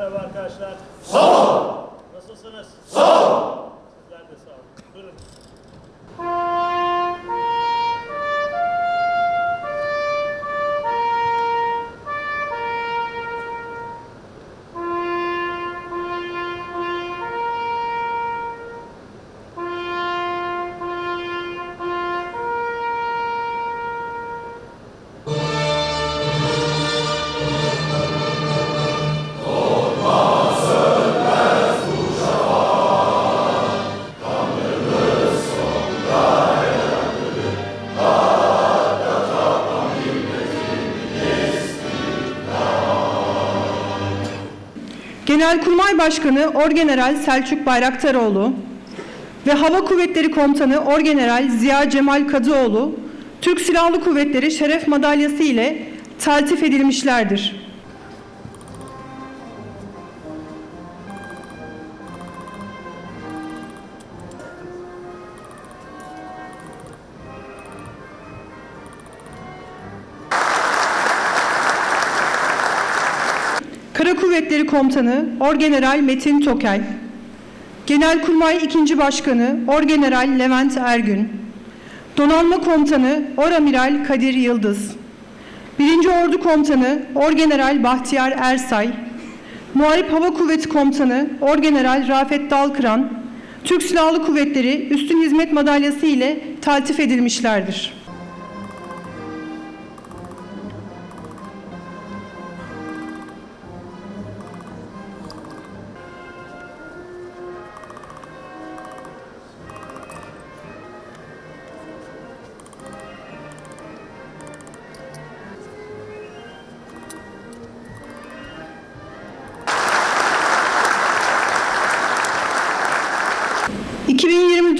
Merhaba arkadaşlar. Sağ ol. Nasılsınız? Sağ ol. Sizler de sağ olun. Buyurun. Genelkurmay Başkanı Orgeneral Selçuk Bayraktaroğlu ve Hava Kuvvetleri Komutanı Orgeneral Ziya Cemal Kadıoğlu, Türk Silahlı Kuvvetleri Şeref Madalyası ile taltif edilmişlerdir. Kara Kuvvetleri Komutanı Orgeneral Metin Tokel, Genelkurmay 2. Başkanı Orgeneral Levent Ergün, Donanma Komutanı Oramiral Kadir Yıldız, 1. Ordu Komutanı Orgeneral Bahtiyar Ersay, Muharip Hava Kuvveti Komutanı Orgeneral Rafet Dalkıran, Türk Silahlı Kuvvetleri Üstün Hizmet Madalyası ile taltif edilmişlerdir.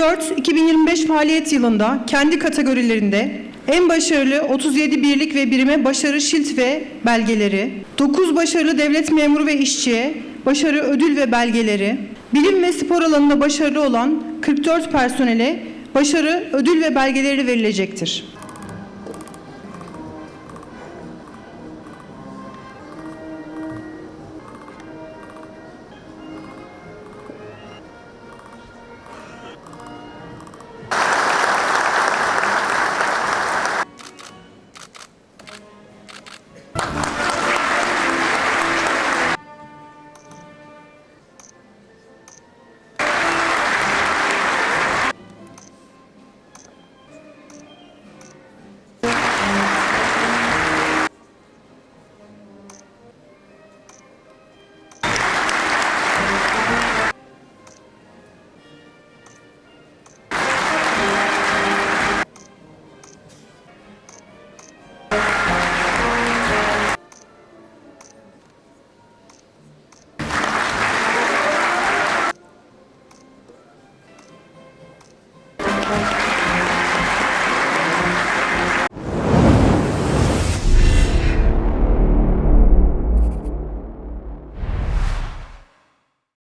...2024-2025 faaliyet yılında kendi kategorilerinde en başarılı 37 birlik ve birime başarı şilt ve belgeleri, 9 başarılı devlet memuru ve işçiye başarı ödül ve belgeleri, bilim ve spor alanında başarılı olan 44 personele başarı ödül ve belgeleri verilecektir.